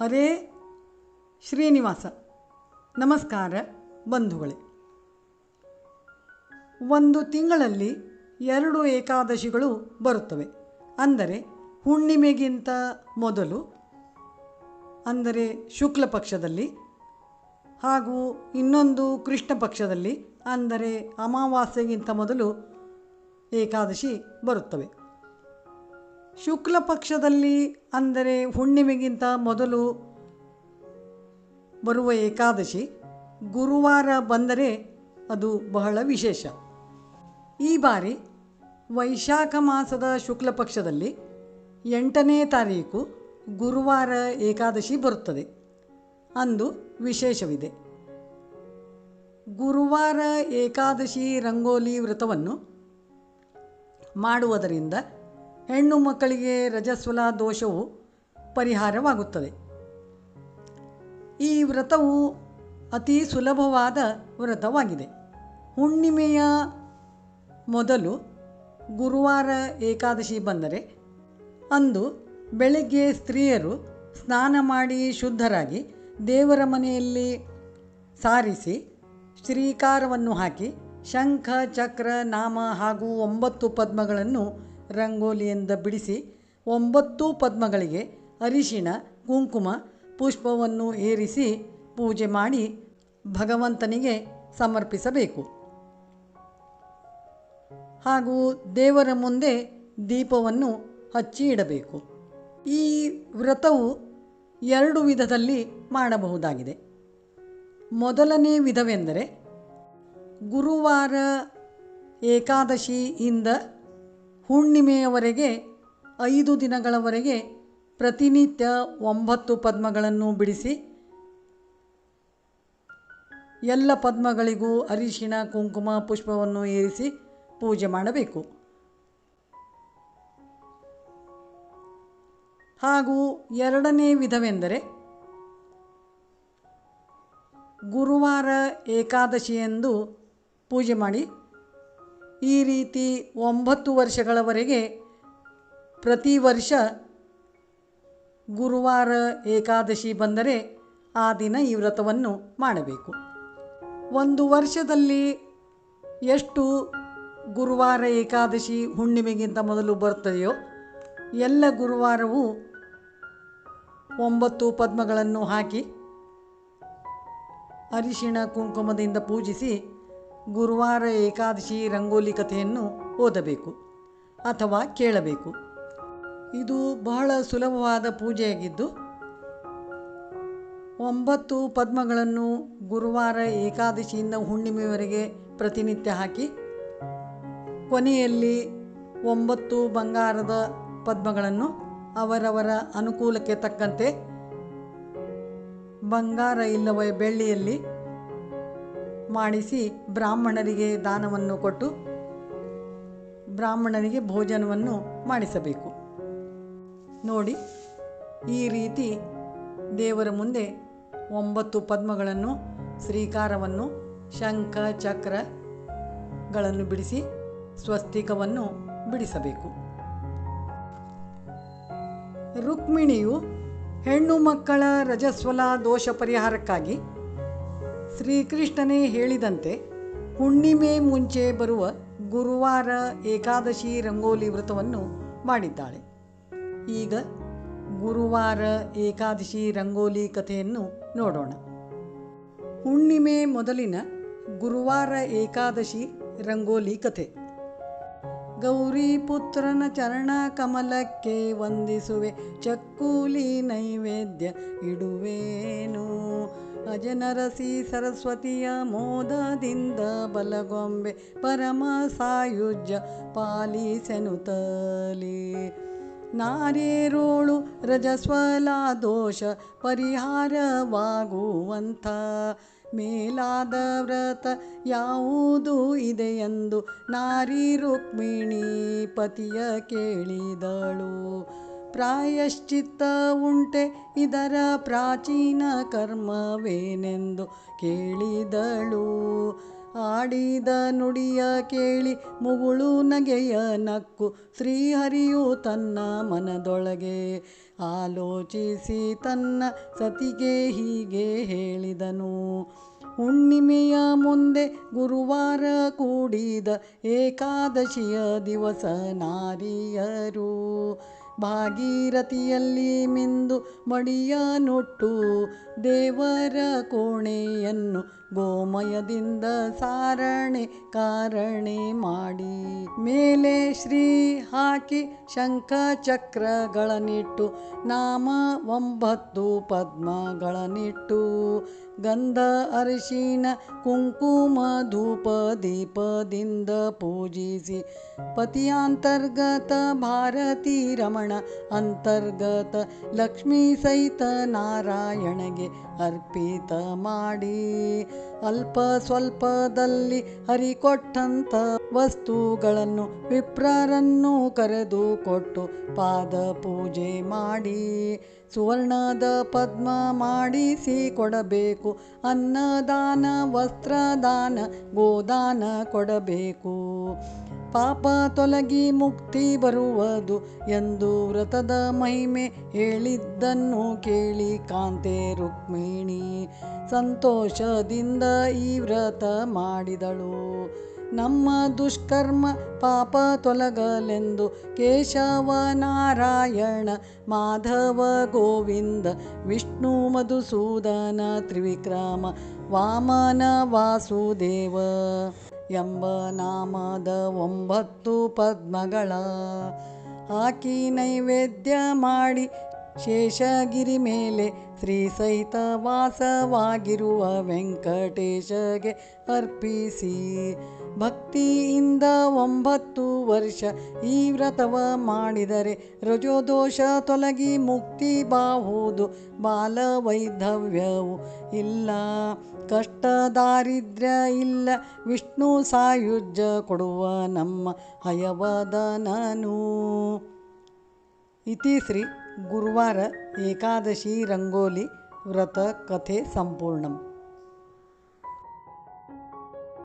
ಹರೇ ಶ್ರೀನಿವಾಸ. ನಮಸ್ಕಾರ ಬಂಧುಗಳೇ. ಒಂದು ತಿಂಗಳಲ್ಲಿ ಎರಡು ಏಕಾದಶಿಗಳು ಬರುತ್ತವೆ. ಅಂದರೆ ಹುಣ್ಣಿಮೆಗಿಂತ ಮೊದಲು, ಅಂದರೆ ಶುಕ್ಲ ಪಕ್ಷದಲ್ಲಿ, ಹಾಗೂ ಇನ್ನೊಂದು ಕೃಷ್ಣ ಪಕ್ಷದಲ್ಲಿ, ಅಂದರೆ ಅಮಾವಾಸ್ಯೆಗಿಂತ ಮೊದಲು ಏಕಾದಶಿ ಬರುತ್ತವೆ. ಶುಕ್ಲ ಪಕ್ಷದಲ್ಲಿ ಅಂದರೆ ಹುಣ್ಣಿಮೆಗಿಂತ ಮೊದಲು ಬರುವ ಏಕಾದಶಿ ಗುರುವಾರ ಬಂದರೆ ಅದು ಬಹಳ ವಿಶೇಷ. ಈ ಬಾರಿ ವೈಶಾಖ ಮಾಸದ ಶುಕ್ಲ ಪಕ್ಷದಲ್ಲಿ ಎಂಟನೇ ತಾರೀಕು ಗುರುವಾರ ಏಕಾದಶಿ ಬರುತ್ತದೆ. ಅಂದು ವಿಶೇಷವಿದೆ. ಗುರುವಾರ ಏಕಾದಶಿ ರಂಗೋಲಿ ವ್ರತವನ್ನು ಮಾಡುವುದರಿಂದ ಹೆಣ್ಣು ಮಕ್ಕಳಿಗೆ ರಜಸ್ವಲ ದೋಷವು ಪರಿಹಾರವಾಗುತ್ತದೆ. ಈ ವ್ರತವು ಅತಿ ಸುಲಭವಾದ ವ್ರತವಾಗಿದೆ. ಹುಣ್ಣಿಮೆಯ ಮೊದಲು ಗುರುವಾರ ಏಕಾದಶಿ ಬಂದರೆ ಅಂದು ಬೆಳಗ್ಗೆ ಸ್ತ್ರೀಯರು ಸ್ನಾನ ಮಾಡಿ ಶುದ್ಧರಾಗಿ ದೇವರ ಮನೆಯಲ್ಲಿ ಸಾರಿಸಿ ಶ್ರೀಕಾರವನ್ನು ಹಾಕಿ ಶಂಖ, ಚಕ್ರ, ನಾಮ ಹಾಗೂ ಒಂಬತ್ತು ಪದ್ಮಗಳನ್ನು ರಂಗೋಲಿಯಿಂದ ಬಿಡಿಸಿ ಒಂಬತ್ತು ಪದ್ಮಗಳಿಗೆ ಅರಿಶಿಣ, ಕುಂಕುಮ, ಪುಷ್ಪವನ್ನು ಏರಿಸಿ ಪೂಜೆ ಮಾಡಿ ಭಗವಂತನಿಗೆ ಸಮರ್ಪಿಸಬೇಕು. ಹಾಗೂ ದೇವರ ಮುಂದೆ ದೀಪವನ್ನು ಹಚ್ಚಿ ಇಡಬೇಕು. ಈ ವ್ರತವು ಎರಡು ವಿಧದಲ್ಲಿ ಮಾಡಬಹುದಾಗಿದೆ. ಮೊದಲನೇ ವಿಧವೆಂದರೆ ಗುರುವಾರ ಏಕಾದಶಿಯಿಂದ ಹುಣ್ಣಿಮೆಯವರೆಗೆ, ಐದು ದಿನಗಳವರೆಗೆ ಪ್ರತಿನಿತ್ಯ ಒಂಬತ್ತು ಪದ್ಮಗಳನ್ನು ಬಿಡಿಸಿ, ಎಲ್ಲ ಪದ್ಮಗಳಿಗೂ ಅರಿಶಿಣ, ಕುಂಕುಮ, ಪುಷ್ಪವನ್ನು ಏರಿಸಿ ಪೂಜೆ ಮಾಡಬೇಕು. ಹಾಗೂ ಎರಡನೇ ವಿಧವೆಂದರೆ, ಗುರುವಾರ ಏಕಾದಶಿಯೆಂದು ಪೂಜೆ ಮಾಡಿ ಈ ರೀತಿ ಒಂಬತ್ತು ವರ್ಷಗಳವರೆಗೆ ಪ್ರತಿ ವರ್ಷ ಗುರುವಾರ ಏಕಾದಶಿ ಬಂದರೆ ಆ ದಿನ ಈ ವ್ರತವನ್ನು ಮಾಡಬೇಕು. ಒಂದು ವರ್ಷದಲ್ಲಿ ಎಷ್ಟು ಗುರುವಾರ ಏಕಾದಶಿ ಹುಣ್ಣಿಮೆಗಿಂತ ಮೊದಲು ಬರ್ತದೆಯೋ ಎಲ್ಲ ಗುರುವಾರವೂ ಒಂಬತ್ತು ಪದ್ಮಗಳನ್ನು ಹಾಕಿ ಅರಿಶಿಣ ಕುಂಕುಮದಿಂದ ಪೂಜಿಸಿ ಗುರುವಾರ ಏಕಾದಶಿ ರಂಗೋಲಿ ಕಥೆಯನ್ನು ಓದಬೇಕು ಅಥವಾ ಕೇಳಬೇಕು. ಇದು ಬಹಳ ಸುಲಭವಾದ ಪೂಜೆಯಾಗಿದ್ದು, ಒಂಬತ್ತು ಪದ್ಮಗಳನ್ನು ಗುರುವಾರ ಏಕಾದಶಿಯಿಂದ ಹುಣ್ಣಿಮೆವರೆಗೆ ಪ್ರತಿನಿತ್ಯ ಹಾಕಿ, ಕೊನೆಯಲ್ಲಿ ಒಂಬತ್ತು ಬಂಗಾರದ ಪದ್ಮಗಳನ್ನು ಅವರವರ ಅನುಕೂಲಕ್ಕೆ ತಕ್ಕಂತೆ ಬಂಗಾರ ಇಲ್ಲವೇ ಬೆಳ್ಳಿಯಲ್ಲಿ ಮಾಡಿಸಿ ಬ್ರಾಹ್ಮಣರಿಗೆ ದಾನವನ್ನು ಕೊಟ್ಟು ಬ್ರಾಹ್ಮಣರಿಗೆ ಭೋಜನವನ್ನು ಮಾಡಿಸಬೇಕು. ನೋಡಿ, ಈ ರೀತಿ ದೇವರ ಮುಂದೆ ಒಂಬತ್ತು ಪದ್ಮಗಳನ್ನು, ಶ್ರೀಕಾರವನ್ನು, ಶಂಖ, ಚಕ್ರಗಳನ್ನು ಬಿಡಿಸಿ ಸ್ವಸ್ತಿಕವನ್ನು ಬಿಡಿಸಬೇಕು. ರುಕ್ಮಿಣಿಯು ಹೆಣ್ಣು ಮಕ್ಕಳ ರಜಸ್ವಲ ದೋಷ ಪರಿಹಾರಕ್ಕಾಗಿ ಶ್ರೀಕೃಷ್ಣನೇ ಹೇಳಿದಂತೆ, ಹುಣ್ಣಿಮೆ ಮುಂಚೆ ಬರುವ ಗುರುವಾರ ಏಕಾದಶಿ ರಂಗೋಲಿ ವ್ರತವನ್ನು ಮಾಡಿದ್ದಾಳೆ. ಈಗ ಗುರುವಾರ ಏಕಾದಶಿ ರಂಗೋಲಿ ಕಥೆಯನ್ನು ನೋಡೋಣ. ಹುಣ್ಣಿಮೆ ಮೊದಲಿನ ಗುರುವಾರ ಏಕಾದಶಿ ರಂಗೋಲಿ ಕಥೆ. ಗೌರಿ ಪುತ್ರನ ಚರಣ ಕಮಲಕ್ಕೆ ವಂದಿಸುವೆ, ಚಕ್ಕೂಲಿ ನೈವೇದ್ಯ ಇಡುವೇನು. ಅಜನರಸಿ ಸರಸ್ವತಿಯ ಮೋದದಿಂದ ಬಲಗೊಂಬೆ ಪರಮ ಸಾಯುಜ್ಯ ಪಾಲಿಸೆನುತಲಿ ನಾರೇರೋಳು ರಜಸ್ವಲ ದೋಷ ಪರಿಹಾರವಾಗುವಂಥ ಮೇಲಾದ ವ್ರತ ಯಾವುದು ಇದೆಯೆಂದು ನಾರಿ ರುಕ್ಮಿಣಿ ಪತಿಯ ಕೇಳಿದಳು. ಪ್ರಾಯಶ್ಚಿತ್ತ ಉಂಟೆ, ಇದರ ಪ್ರಾಚೀನ ಕರ್ಮವೇನೆಂದು ಕೇಳಿದಳು. ಆಡಿದ ನುಡಿಯ ಕೇಳಿ ಮುಗುಳು ನಗೆಯ ನಕ್ಕು ಶ್ರೀಹರಿಯು ತನ್ನ ಮನದೊಳಗೆ ಆಲೋಚಿಸಿ ತನ್ನ ಸತಿಗೆ ಹೀಗೆ ಹೇಳಿದನು. ಹುಣ್ಣಿಮೆಯ ಮುಂದೆ ಗುರುವಾರ ಕೂಡಿದ ಏಕಾದಶಿಯ ದಿವಸ ನಾರಿಯರು. ಭಾಗೀರಥಿಯಲ್ಲಿ ಮಿಂದು ಮಡಿಯ ನೊಟ್ಟು ದೇವರ ಕೋಣೆಯನ್ನು ಗೋಮಯದಿಂದ ಸಾರಣೆ ಕಾರಣೆ ಮಾಡಿ ಮೇಲೆ ಶ್ರೀ ಹಾಕಿ ಶಂಖ ಚಕ್ರಗಳನ್ನಿಟ್ಟು ನಾಮ ಒಂಬತ್ತು ಪದ್ಮಗಳನ್ನಿಟ್ಟು ಗಂಧ ಅರಿಶಿನ ಕುಂಕುಮ ಧೂಪ ದೀಪದಿಂದ ಪೂಜಿಸಿ ಪತಿಯಾಂತರ್ಗತ ಭಾರತೀ ರಮಣ ಅಂತರ್ಗತ ಲಕ್ಷ್ಮೀ ಸಹಿತ ನಾರಾಯಣಗೆ ಅರ್ಪಿತ ಮಾಡಿ ಅಲ್ಪ ಸ್ವಲ್ಪದಲ್ಲಿ ಹರಿಕೊಟ್ಟಂತ ವಸ್ತುಗಳನ್ನು ವಿಪ್ರರನ್ನು ಕರೆದು ಕೊಟ್ಟು ಪಾದ ಪೂಜೆ ಮಾಡಿ ಸುವರ್ಣದ ಪದ್ಮ ಮಾಡಿಸಿ ಕೊಡಬೇಕು, ಅನ್ನದಾನ, ವಸ್ತ್ರದಾನ, ಗೋದಾನ ಕೊಡಬೇಕು. ಪಾಪ ತೊಲಗಿ ಮುಕ್ತಿ ಬರುವುದು ಎಂದು ವ್ರತದ ಮಹಿಮೆ ಹೇಳಿದ್ದನ್ನು ಕೇಳಿ ಕಾಂತೆ ರುಕ್ಮಿಣಿ ಸಂತೋಷದಿಂದ ಈ ವ್ರತ ಮಾಡಿದಳು. ನಮ್ಮ ದುಷ್ಕರ್ಮ ಪಾಪ ತೊಲಗಲೆಂದು ಕೇಶವ ನಾರಾಯಣ, ಮಾಧವ ಗೋವಿಂದ, ವಿಷ್ಣು ಮಧುಸೂದನ ತ್ರಿವಿಕ್ರಮ, ವಾಮನ ವಾಸುದೇವ. ಎಂಬ ನಾಮದ ಒಂಬತ್ತು ಪದ್ಮಗಳ ಹಾಕಿ ನೈವೇದ್ಯ ಮಾಡಿ ಶೇಷಗಿರಿ ಮೇಲೆ ಶ್ರೀ ಸಹಿತ ವಾಸವಾಗಿರುವ ವೆಂಕಟೇಶಗೆ ಅರ್ಪಿಸಿ. ಭಕ್ತಿಯಿಂದ ಒಂಬತ್ತು ವರ್ಷ ಈ ವ್ರತವ ಮಾಡಿದರೆ ರಜೋದೋಷ ತೊಲಗಿ ಮುಕ್ತಿ ಬಾಹುದು, ಬಾಲವೈಧವ್ಯವು ಇಲ್ಲ. ಕಷ್ಟ ದಾರಿದ್ರ್ಯ ಇಲ್ಲ, ವಿಷ್ಣು ಸಾಯುಜ್ಯ ಕೊಡುವ ನಮ್ಮ ಹಯವದನನು. ಇತಿ ಶ್ರೀ ಗುರುವಾರ ಏಕಾದಶಿ ರಂಗೋಲಿ ವ್ರತ ಕಥೆ ಸಂಪೂರ್ಣಂ